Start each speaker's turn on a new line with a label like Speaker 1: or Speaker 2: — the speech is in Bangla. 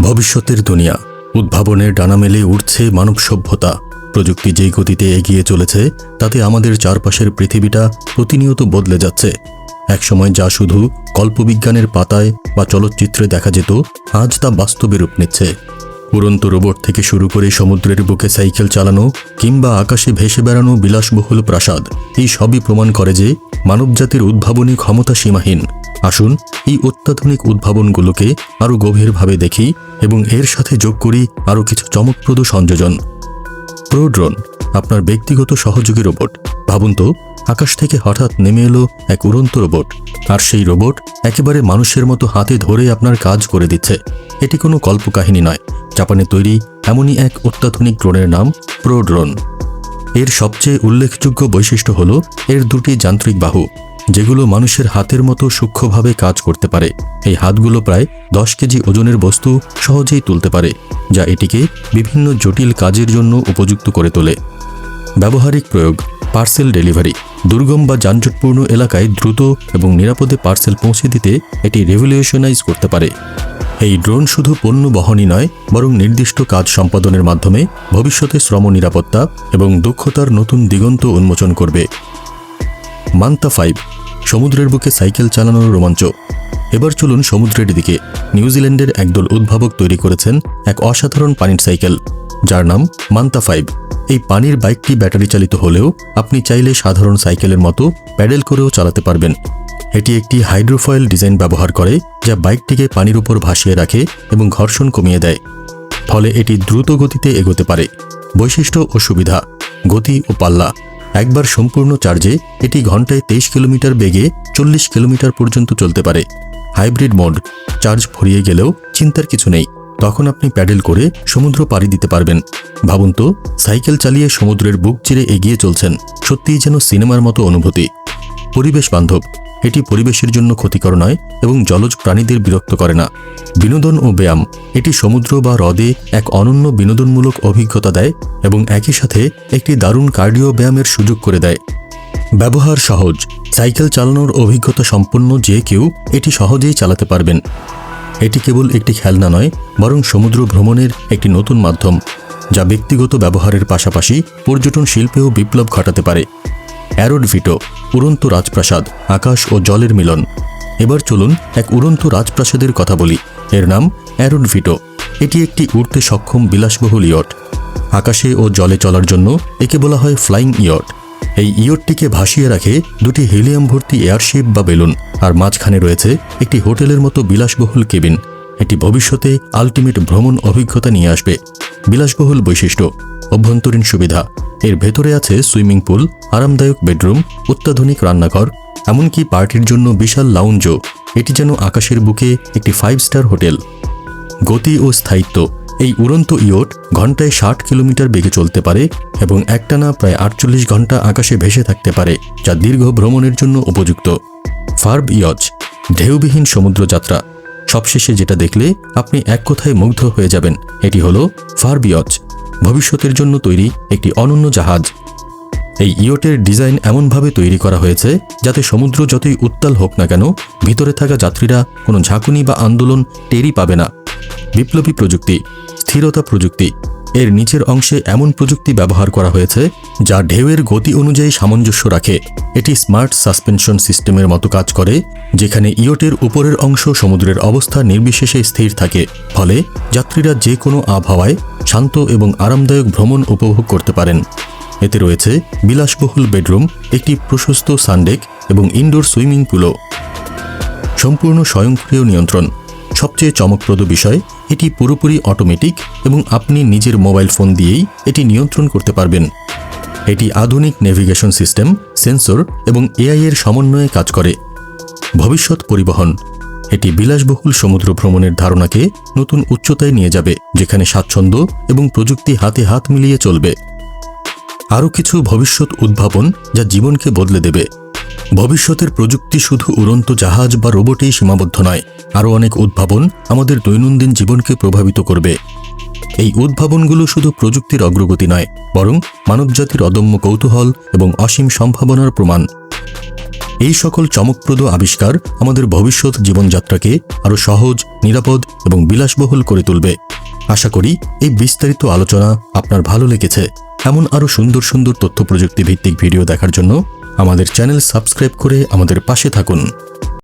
Speaker 1: ভবিষ্যতের দুনিয়া। উদ্ভাবনের ডানা মেলে উঠছে মানব সভ্যতা। প্রযুক্তি যেই গতিতে এগিয়ে চলেছে, তাতে আমাদের চারপাশের পৃথিবীটা প্রতিনিয়ত বদলে যাচ্ছে। একসময় যা শুধু কল্পবিজ্ঞানের পাতায় বা চলচ্চিত্রে দেখা যেত, আজ তা বাস্তবে রূপ নিচ্ছে। উড়ন্ত রোবট থেকে শুরু করে সমুদ্রের বুকে সাইকেল চালানো কিংবা আকাশে ভেসে বেড়ানো বিলাসবহুল প্রাসাদ, এই সবই প্রমাণ করে যে মানবজাতির উদ্ভাবনী ক্ষমতা সীমাহীন। আসুন, এই অত্যাধুনিক উদ্ভাবনগুলোকে আরও গভীরভাবে দেখি এবং এর সাথে যোগ করি আরও কিছু চমকপ্রদ সংযোজন। প্রো ড্রোন, আপনার ব্যক্তিগত সহযোগী রোবট। ভাবুন তো, আকাশ থেকে হঠাৎ নেমে এলো এক উড়ন্ত রোবট। আর সেই রোবট একেবারে মানুষের মতো হাতে ধরে আপনার কাজ করে দিচ্ছে। এটি কোনো কল্পকাহিনী নয়। জাপানে তৈরি এমনই এক অত্যাধুনিক ড্রোনের নাম প্রো ড্রোন। এর সবচেয়ে উল্লেখযোগ্য বৈশিষ্ট্য হল এর দুটি যান্ত্রিক বাহু। যেগুলো মানুষের হাতের মতো সূক্ষ্মভাবে কাজ করতে পারে। এই হাতগুলো প্রায় দশ কেজি ওজনের বস্তু সহজেই তুলতে পারে, যা এটিকে বিভিন্ন জটিল কাজের জন্য উপযুক্ত করে তোলে। ব্যবহারিক প্রয়োগ, পার্সেল ডেলিভারি। দুর্গম বা যানজটপূর্ণ এলাকায় দ্রুত এবং নিরাপদে পার্সেল পৌঁছে দিতে এটি রেভলিউশনাইজ করতে পারে। এই ড্রোন শুধু পণ্য বহনই নয়, বরং নির্দিষ্ট কাজ সম্পাদনের মাধ্যমে ভবিষ্যতে শ্রম নিরাপত্তা এবং দক্ষতার নতুন দিগন্ত উন্মোচন করবে। মান্তা ফাইভ, সমুদ্রের বুকে সাইকেল চালানোর রোমাঞ্চ। এবার চলুন সমুদ্রের দিকে। নিউজিল্যান্ডের একদল উদ্ভাবক তৈরি করেছেন এক অসাধারণ পানির সাইকেল, যার নাম মান্তা ফাইভ। এই পানির বাইকটি ব্যাটারি চালিত হলেও আপনি চাইলে সাধারণ সাইকেলের মতো প্যাডেল করেও চালাতে পারবেন। এটি একটি হাইড্রোফয়েল ডিজাইন ব্যবহার করে, যা বাইকটিকে পানির উপর ভাসিয়ে রাখে এবং ঘর্ষণ কমিয়ে দেয়। ফলে এটি দ্রুত গতিতে এগোতে পারে। বৈশিষ্ট্য ও সুবিধা, গতি ও পাল্লা। একবার সম্পূর্ণ চার্জে এটি ঘন্টায় তেইশ কিলোমিটার বেগে চল্লিশ কিলোমিটার পর্যন্ত চলতে পারে। হাইব্রিড মোড, চার্জ ফুরিয়ে গেলেও চিন্তার কিছু নেই। তখন আপনি প্যাডেল করে সমুদ্র পাড়ি দিতে পারবেন। ভাবুন তো, সাইকেল চালিয়ে সমুদ্রের বুক চিরে এগিয়ে চলছেন। সত্যিই যেন সিনেমার মতো অনুভূতি। পরিবেশ বান্ধব এটি পরিবেশের জন্য ক্ষতিকর নয় এবং জলজ প্রাণীদের বিরক্ত করে না। বিনোদন ও ব্যায়াম, এটি সমুদ্র বা হ্রদে এক অনন্য বিনোদনমূলক অভিজ্ঞতা দেয় এবং একই সাথে একটি দারুণ কার্ডিও ব্যায়ামের সুযোগ করে দেয়। ব্যবহার সহজ, সাইকেল চালানোর অভিজ্ঞতা সম্পন্ন যে কেউ এটি সহজেই চালাতে পারবেন। এটি কেবল একটি খেলনা নয়, বরং সমুদ্র ভ্রমণের একটি নতুন মাধ্যম, যা ব্যক্তিগত ব্যবহারের পাশাপাশি পর্যটন শিল্পেও বিপ্লব ঘটাতে পারে। অ্যারোড ভিটো, উড়ন্ত রাজপ্রাসাদ, আকাশ ও জলের মিলন। এবার চলুন এক উড়ন্ত রাজপ্রাসাদের কথা বলি। এর নাম অ্যারোড ভিটো। এটি একটি উড়তে সক্ষম বিলাসবহুল ইয়ট। আকাশে ও জলে চলার জন্য একে বলা হয় ফ্লাইং ইয়ট। এই ইয়টটিকে ভাসিয়ে রাখে দুটি হিলিয়াম ভর্তি এয়ারশিপ বা বেলুন, আর মাঝখানে রয়েছে একটি হোটেলের মতো বিলাসবহুল কেবিন। এটি ভবিষ্যতে আলটিমেট ভ্রমণ অভিজ্ঞতা নিয়ে আসবে। বিলাসবহুল বৈশিষ্ট্য, অভ্যন্তরীণ সুবিধা। এর ভেতরে আছে সুইমিং পুল, আরামদায়ক বেডরুম, অত্যাধুনিক রান্নাঘর, এমনকি পার্টির জন্য বিশাল লাউঞ্জও। এটি যেন আকাশের বুকে একটি ফাইভ স্টার হোটেল। গতি ও স্থায়িত্ব। এই উড়ন্ত ইয়ট ঘন্টায় ষাট কিলোমিটার বেগে চলতে পারে এবং একটানা প্রায় আটচল্লিশ ঘণ্টা আকাশে ভেসে থাকতে পারে, যা দীর্ঘ ভ্রমণের জন্য উপযুক্ত। ফার্ব ইয়জ ঢেউবিহীন সমুদ্রযাত্রা সবশেষে যেটা দেখলে আপনি এক কথায় মুগ্ধ হয়ে যাবেন, এটি হলো ফার্ব ইয়জ ভবিষ্যতের জন্য তৈরি একটি অনন্য জাহাজ। এই ইয়টের ডিজাইন এমনভাবে তৈরি করা হয়েছে যাতে সমুদ্র যতই উত্তাল হোক না কেন, ভিতরে থাকা যাত্রীরা কোনো ঝাঁকুনি বা আন্দোলন টেরই পাবে না। বিপ্লবী প্রযুক্তি, স্থিরতা প্রযুক্তি এর নিচের অংশে এমন প্রযুক্তি ব্যবহার করা হয়েছে যা ঢেউয়ের গতি অনুযায়ী সামঞ্জস্য রাখে। এটি স্মার্ট সাসপেনশন সিস্টেমের মতো কাজ করে, যেখানে ইয়টের উপরের অংশ সমুদ্রের অবস্থা নির্বিশেষে স্থির থাকে। ফলে যাত্রীরা যে কোনো আবহাওয়ায় শান্ত এবং আরামদায়ক ভ্রমণ উপভোগ করতে পারেন। এতে রয়েছে বিলাসবহুল বেডরুম, একটি প্রশস্ত সানডেক এবং ইনডোর সুইমিং পুলও। সম্পূর্ণ স্বয়ংক্রিয় নিয়ন্ত্রণ। সবচেয়ে চমকপ্রদ বিষয়, এটি পুরোপুরি অটোমেটিক এবং আপনি নিজের মোবাইল ফোন দিয়েই এটি নিয়ন্ত্রণ করতে পারবেন। এটি আধুনিক নেভিগেশন সিস্টেম সেন্সর এবং এআই এর সমন্বয়ে কাজ করে। ভবিষ্যৎ পরিবহন, এটি বিলাসবহুল সমুদ্র ভ্রমণের ধারণাকে নতুন উচ্চতায় নিয়ে যাবে, যেখানে স্বাচ্ছন্দ্য এবং প্রযুক্তি হাতে হাত মিলিয়ে চলবে। আরও কিছু ভবিষ্যৎ উদ্ভাবন যা জীবনকে বদলে দেবে। ভবিষ্যতের প্রযুক্তি শুধু উড়ন্ত জাহাজ বা রোবটেই সীমাবদ্ধ নয়, আরও অনেক উদ্ভাবন আমাদের দৈনন্দিন জীবনকে প্রভাবিত করবে। এই উদ্ভাবনগুলো শুধু প্রযুক্তির অগ্রগতি নয়, বরং মানবজাতির অদম্য কৌতূহল এবং অসীম সম্ভাবনার প্রমাণ। এই সকল চমকপ্রদ আবিষ্কার আমাদের ভবিষ্যৎ জীবনযাত্রাকে আরও সহজ, নিরাপদ এবং বিলাসবহুল করে তুলবে। আশা করি এই বিস্তারিত আলোচনা আপনার ভালো লেগেছে। এমন আরও সুন্দর সুন্দর তথ্য প্রযুক্তি ভিত্তিক ভিডিও দেখার জন্য আমাদের চ্যানেল সাবস্ক্রাইব করে আমাদের পাশে থাকুন।